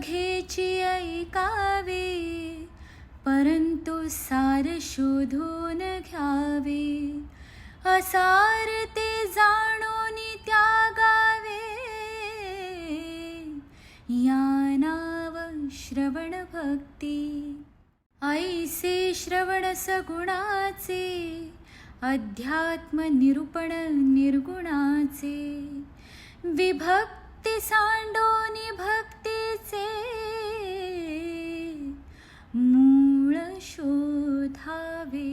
घेची ऐकावे परंतु सार शोधून घ्यावे. असार ते जाणून त्यागावे. या नाव श्रवण भक्ती. ऐसे श्रवण सगुणाचे अध्यात्म निरूपण निर्गुणाचे. विभक्ती सांडोनी भक्ती भक्तीचे मूळ शोधावे.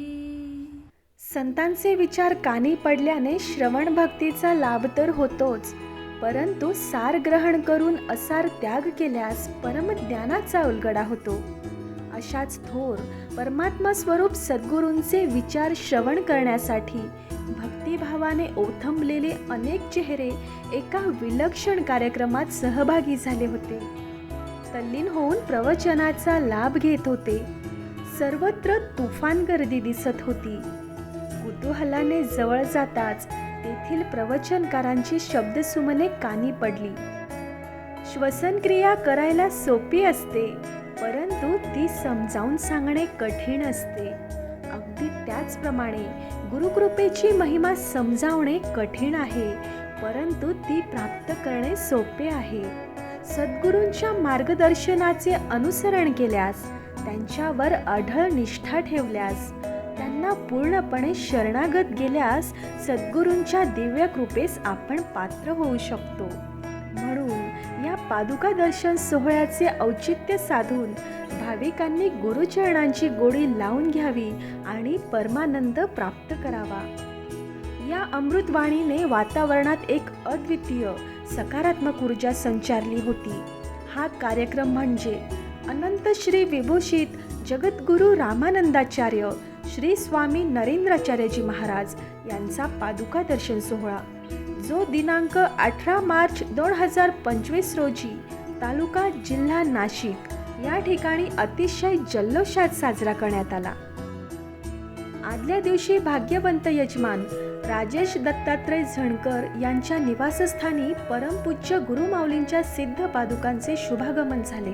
संतांचे विचार कानी पडल्याने श्रवण भक्तीचा लाभ तर होतोच परंतु सार ग्रहण करून असार त्याग केल्यास परमज्ञानाचा उलगडा होतो. अशाच थोर परमात्मा स्वरूप सद्गुरूंचे विचार श्रवण करण्यासाठी भक्तिभावाने ओथंबलेले अनेक चेहरे एका विलक्षण कार्यक्रमात सहभागी झाले होते. तल्लीन होऊन प्रवचनाचा लाभ घेत होते. सर्वत्र तुफान गर्दी दिसत होती. कुतूहलाने जवळ जाताच तेथील प्रवचनकारांची शब्दसुमने कानी पडली. श्वसनक्रिया करायला सोपी असते परंतु ती समजावून सांगणे कठीण असते. अगदी त्याचप्रमाणे गुरुकृपेची महिमा समजावणे कठीण आहे परंतु ती प्राप्त करणे सोपे आहे. सद्गुरूंच्या मार्गदर्शनाचे अनुसरण केल्यास त्यांच्यावर अढळ निष्ठा ठेवल्यास त्यांना पूर्णपणे शरणागत गेल्यास सद्गुरूंच्या दिव्य कृपेस आपण पात्र होऊ शकतो. म्हणून या पादुका दर्शन सोहळ्याचे औचित्य साधून भाविकांनी गुरुचरणांची गोडी लावून घ्यावी आणि परमानंद प्राप्त करावा. या अमृतवाणीने वातावरणात एक अद्वितीय सकारात्मक ऊर्जा संचारली होती. हा कार्यक्रम म्हणजे अनंत श्री विभूषित जगद्गुरू रामानंदाचार्य श्री स्वामी नरेंद्राचार्यजी महाराज यांचा पादुका दर्शन सोहळा. जो दिनांक अठरा मार्च दोन हजार पंचवीस रोजी तालुका जिल्हा नाशिक या ठिकाणी अतिशय जल्लोषात साजरा करण्यात आला. आदल्या दिवशी भाग्यवंत यजमान राजेश दत्तात्रय झणकर यांच्या निवासस्थानी परमपूज्य गुरुमाऊलींच्या सिद्ध पादुकांचे शुभागमन झाले.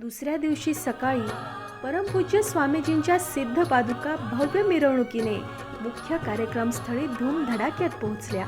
दुसऱ्या दिवशी सकाळी परमपूज्य स्वामीजींच्या सिद्ध पादुका भव्य मिरवणुकीने मुख्य कार्यक्रमस्थळी धूमधडाक्यात पोहोचल्या.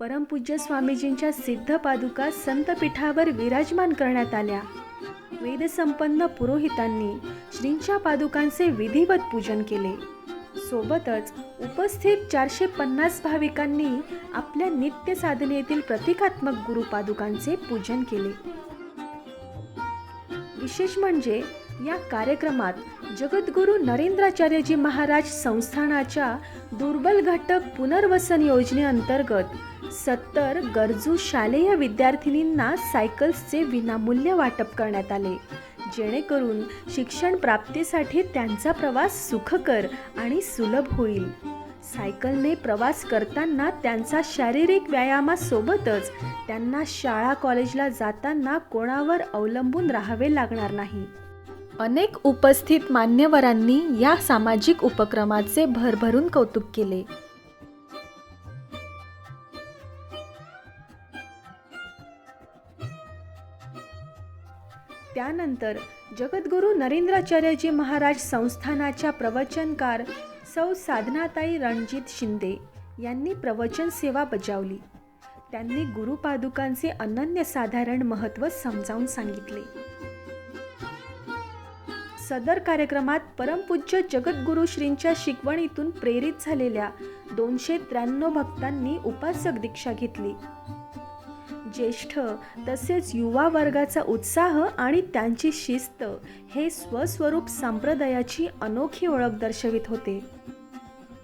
परमपूज्य स्वामीजींच्या सिद्ध पादुका संतपीठावर विराजमान करण्यात आल्या. वेदसंपन्न पुरोहितांनी श्रींच्या पादुकांचे विधिवत पूजन केले. सोबतच उपस्थित चारशे पन्नास भाविकांनी आपल्या नित्य साधनेतील प्रतिकात्मक गुरुपादुकांचे पूजन केले. विशेष म्हणजे या कार्यक्रमात जगद्गुरू नरेंद्राचार्यजी महाराज संस्थानाच्या दुर्बल घटक पुनर्वसन योजनेअंतर्गत सत्तर गरजू शालेय विद्यार्थिनींना सायकल्सचे विनामूल्य वाटप करण्यात आले जेणेकरून शिक्षण प्राप्तीसाठी त्यांचा प्रवास सुखकर आणि सुलभ होईल. सायकलने प्रवास करताना त्यांचा शारीरिक व्यायामासोबतच त्यांना शाळा कॉलेजला जाताना कोणावर अवलंबून राहावे लागणार नाही. अनेक उपस्थित मान्यवरांनी या सामाजिक उपक्रमाचे भरभरून कौतुक केले. त्यानंतर जगद्गुरू नरेंद्राचार्यजी महाराज संस्थानाच्या प्रवचनकार सौ साधनाताई रणजित शिंदे यांनी प्रवचन सेवा बजावली. त्यांनी गुरुपादुकांचे अनन्यसाधारण महत्त्व समजावून सांगितले. सदर कार्यक्रमात परमपूज्य जगद्गुरू श्रींच्या शिकवणीतून प्रेरित झालेल्या दोनशे त्र्याण्णव भक्तांनी उपासक दीक्षा घेतली. ज्येष्ठ तसेच युवा वर्गाचा उत्साह आणि त्यांची शिस्त हे स्वस्वरूप संप्रदायाची अनोखी ओळख दर्शवित होते.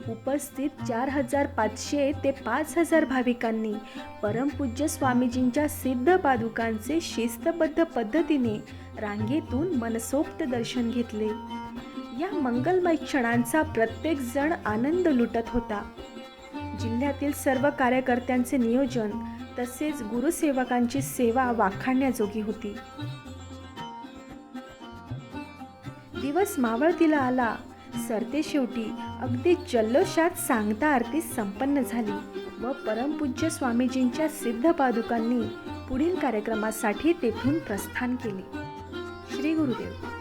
उपस्थित चार हजार पाचशे ते पाच हजार भाविकांनी परमपूज्य स्वामीजींच्या सिद्ध पादुकांचे शिस्तबद्ध पद्धतीने रांगेतून मनसोक्त दर्शन घेतले. या मंगलमय क्षणांचा प्रत्येक जण आनंद लुटत होता. जिल्ह्यातील सर्व कार्यकर्त्यांचे नियोजन तसेच गुरुसेवकांची सेवा वाखाणण्याजोगी होती. दिवस मावळतीला आला. सरते शेवटी अगदी जल्लोषात सांगता आरती संपन्न झाली व परमपूज्य स्वामीजींच्या सिद्ध पादुकांनी पुढील कार्यक्रमासाठी तेथून प्रस्थान केले. श्री गुरुदेव.